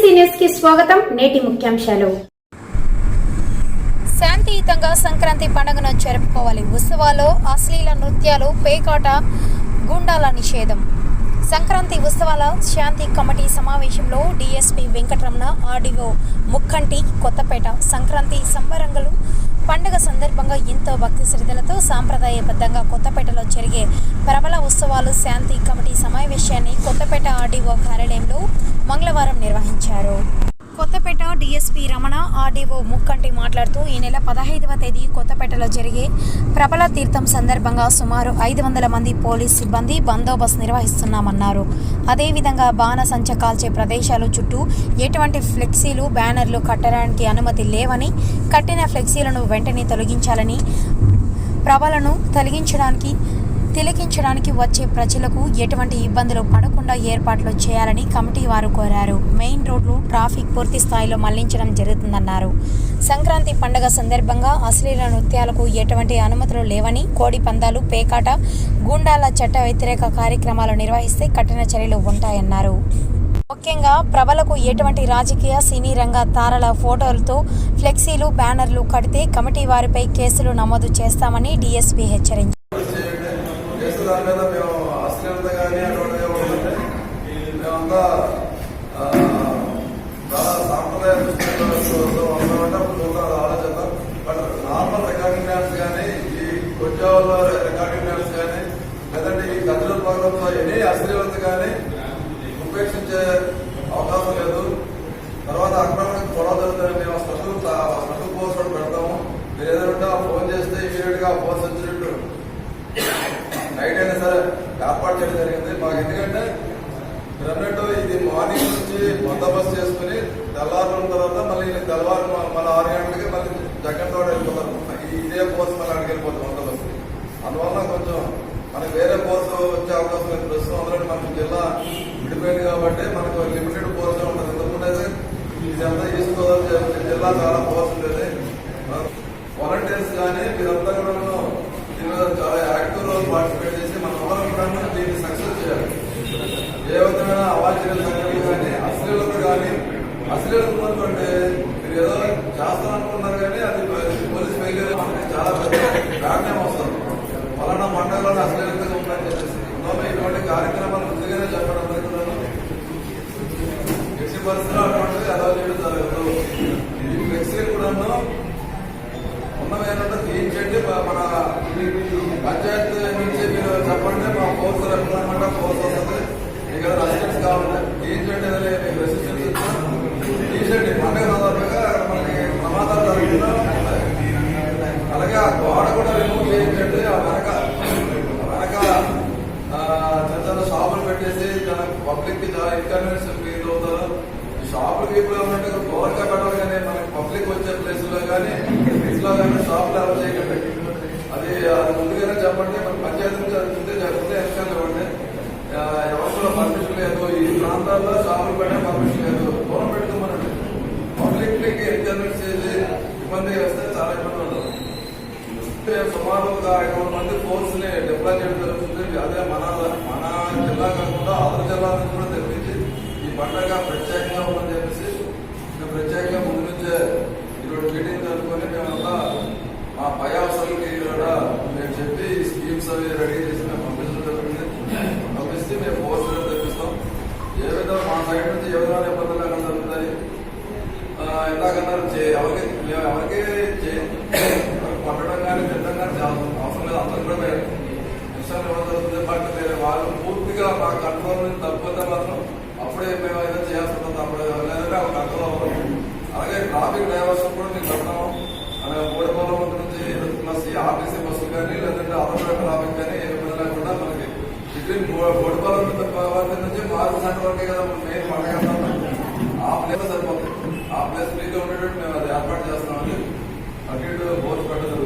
నేటి ముఖ్యాంశాలు. శాంతియుతంగా సంక్రాంతి పండుగను జరుపుకోవాలి. ఉత్సవాల్లో అశ్లీల నృత్యాలు పేకాట గుండాల నిషేధం. సంక్రాంతి ఉత్సవాల శాంతి కమిటీ సమావేశంలో డిఎస్పీ వెంకటరమణ ఆర్డీఓ ముక్కంటి కొత్తపేట. సంక్రాంతి సంబరంగులు పండుగ సందర్భంగా ఎంతో భక్తి శ్రద్ధలతో సాంప్రదాయబద్ధంగా కొత్తపేటలో జరిగే ప్రబల ఉత్సవాలు శాంతి కమిటీ సమావేశాన్ని కొత్తపేట ఆర్డీఓ కార్యాలయంలో మంగళవారం నిర్వహించారు. కొత్తపేట డీఎస్పీ రమణ ఆర్డీఓ ముక్కంటి మాట్లాడుతూ ఈ నెల పదహైదవ తేదీ కొత్తపేటలో జరిగే ప్రబల తీర్థం సందర్భంగా సుమారు ఐదు వందల మంది పోలీస్ సిబ్బంది బందోబస్తు నిర్వహిస్తున్నామన్నారు. అదేవిధంగా బాణసంచ కాల్చే ప్రదేశాలు చుట్టూ ఎటువంటి ఫ్లెక్సీలు బ్యానర్లు కట్టడానికి అనుమతి లేవని కట్టిన ఫ్లెక్సీలను వెంటనే తొలగించాలని ప్రభలను తొలగించడానికి తిలకించడానికి వచ్చే ప్రజలకు ఎటువంటి ఇబ్బందులు పడకుండా ఏర్పాట్లు చేయాలని కమిటీ వారు కోరారు. మెయిన్ రోడ్లు ట్రాఫిక్ పూర్తి స్థాయిలో మళ్ళించడం జరుగుతుందన్నారు. సంక్రాంతి పండుగ సందర్భంగా అశ్లీల నృత్యాలకు ఎటువంటి అనుమతులు లేవని కోడి పందాలు పేకాట గుండాల చట్ట వ్యతిరేక కార్యక్రమాలు నిర్వహిస్తే కఠిన చర్యలు ఉంటాయన్నారు. ముఖ్యంగా ప్రభలకు ఎటువంటి రాజకీయ సినీ రంగ తారల ఫోటోలతో ఫ్లెక్సీలు బ్యానర్లు కడితే కమిటీ వారిపై కేసులు నమోదు చేస్తామని డీఎస్పీ హెచ్చరించారు. దాని మీద మేము అశ్లీలత కానీ అటువంటి ఏమంటే మేమంతా చాలా సాంప్రదాయ దృష్టితో ఉన్నామంటే అప్పుడు ఆలోచిద్దాం. బట్ నార్మల్ రికార్డింగ్ డ్యాన్స్ కానీ ఈ ఉద్యోగాల రికార్డింగ్ డ్యాన్స్ కానీ లేదంటే ఈ గదుల ప్రోగ్రామ్లో ఎనీ అశ్లీలత కానీ ఉపేక్షించే అవకాశం లేదు. మాట్లాడడం జరిగింది. మాకు ఎందుకంటే మీరు అన్నట్టు ఇది మార్నింగ్ నుంచి బందోబస్తు చేసుకుని తెల్లారుల తర్వాత మళ్ళీ తెల్లవారు మళ్ళీ ఆరు గంటలకి మళ్ళీ జగన్ తోట వెళ్ళిపోతారు. ఇదే కోర్సు మళ్ళీ అడిగి వెళ్ళిపోతాం బందోబస్తు అందువల్ల కొంచెం మనకి వేరే కోర్సు వచ్చే అవకాశం లేదు. ప్రస్తుతం అందులో మనకి జిల్లా విడిపోయింది కాబట్టి మనకు లిమిటెడ్ కోర్సు ఉంటుంది. ఎందుకంటే అయితే ఇదంతా ఈస్ట్ గోదావరి జిల్లా చాలా కోర్సు ఉండేది. వాలంటీర్స్ కానీ అశ్లీలత ఉందనుకోండి మీరు ఏదో చేస్తారనుకున్నారు కానీ అది పోలీస్ ఫెయిల్యూర్ మనకి చాలా పెద్ద కారణం వస్తుంది పలానా మండలంలో అశ్లీలతగా ఉందని చెప్పేసి ఇందులో ఇటువంటి కార్యక్రమాలు ముందుగానే చెప్పడం జరుగుతున్నాను ఎట్టి పరిస్థితుల్లో అటువంటిది ఎలా చేయడం జరగదు ఈ ఫ్లెక్సీలు కూడాను ఉన్నవి తీయించండి మన పంచాయతీ నుంచి మీరు చెప్పండి మా కోర్సు అనుకున్నాం కోర్సు వస్తుంది ఇక్కడ రెసిడెన్స్ కావాలి తీయించండి అని మీకు రెసిడెన్స్ ఇస్తాం తీయించండి పండుగ సందర్భంగా మనకి ప్రమాదాలు జరుగుతున్నా ఉంటాయి. అలాగే ఆ గోడ కూడా రిమూవ్ చేయించండి ఆ వెనక ఆ వెనక ఆ, చిన్న చిన్న షాపులు పెట్టేసి జన పబ్లిక్కి చాలా ఇన్కన్వీనియన్స్ ఫీల్ అవుతారు ఈ షాపులకి ఇప్పుడు ఏమంటే గోడగా పెట్టాలి కానీ మనకి పబ్లిక్ వచ్చే ప్లేస్లో కానీ ప్లేస్లో కానీ షాపులు అలౌ చేయకండి. అది అది ముందుగానే చెప్పండి మన పంచాయతీ నుంచి అది ముందే చెప్తే ఎలక్షన్ ఇవ్వండి. ఆ, పర్మిషన్ లేదు ఈ ప్రాంతాల్లో షాపులు పెట్టే పర్మిషన్ లేదు. దూరం పెట్టుకోమనండి. పబ్లిక్కి ఇన్కన్వీనియన్స్ చేసి ఇబ్బంది వస్తే చాలా ఇబ్బంది ఉంటుంది సుమారు ఒక ఐదు మంది ఫోర్స్ని డిప్లాయ్ చేయడం జరుగుతుంది. అదే మన మన జిల్లా కాకుండా ఆంధ్ర జిల్లా నుంచి కూడా తెప్పించి ఈ పండగ ప్రత్యేకంగా ఉందని చెప్పేసి మేము ప్రత్యేకంగా ముందు నుంచే ఈరోజు మీటింగ్ జరుపుకొని మేమంతా మా పై అవసరాలకి కూడా మేము చెప్పి ఈ స్కీమ్స్ అవి రెడీ చేసి మేము పంపించడం జరుగుతుంది పంపిస్తే మేము ఫోర్స్ తెప్పిస్తాం ఏ విధంగా మా సైడ్ నుంచి ఏ విధమైన ఇబ్బందులు లేకుండా జరుగుతాయి ఆ, ఇందాకన్నారు చే- ఎవరికి మేము ఎవరికి చే- కొట్టడం కానీ తిట్టడం కానీ చాలా అవసరం లేదు అందరూ కూడా మేము విషయాలు ఇవ్వడం జరుగుతుంది బట్ మీరు వాళ్ళు పూర్తిగా మా కంట్రోల్ నుంచి తప్పితే మాత్రం అప్పుడే మేము ఏదో చేయాల్సి ఉంటుంది అప్పుడే లేదంటే ఆ కంట్రోల్ అవ్వదు అలాగే ట్రాఫిక్ డ్రైవర్స్ కూడా మీకు పెడతాము అలాగే మూడుపల్లం నుంచి ప్లస్ ఈ ఆర్టీసీ బస్సులు కానీ లేదంటే అదర్ ట్రాఫిక్ కానీ ఏ ఇబ్బంది లేకుండా మనకి బిట్వీన్ మూడుపల్లం నుంచి వరకే కదా మెయిన్ పండగ ఆ ప్లేస్ సరిపోతుంది ఆ ప్లేస్ ఫ్రీగా ఉండేటట్టు మేము అది ఏర్పాటు చేస్తామని అటు ఇటు బోర్డు పెట్టదు.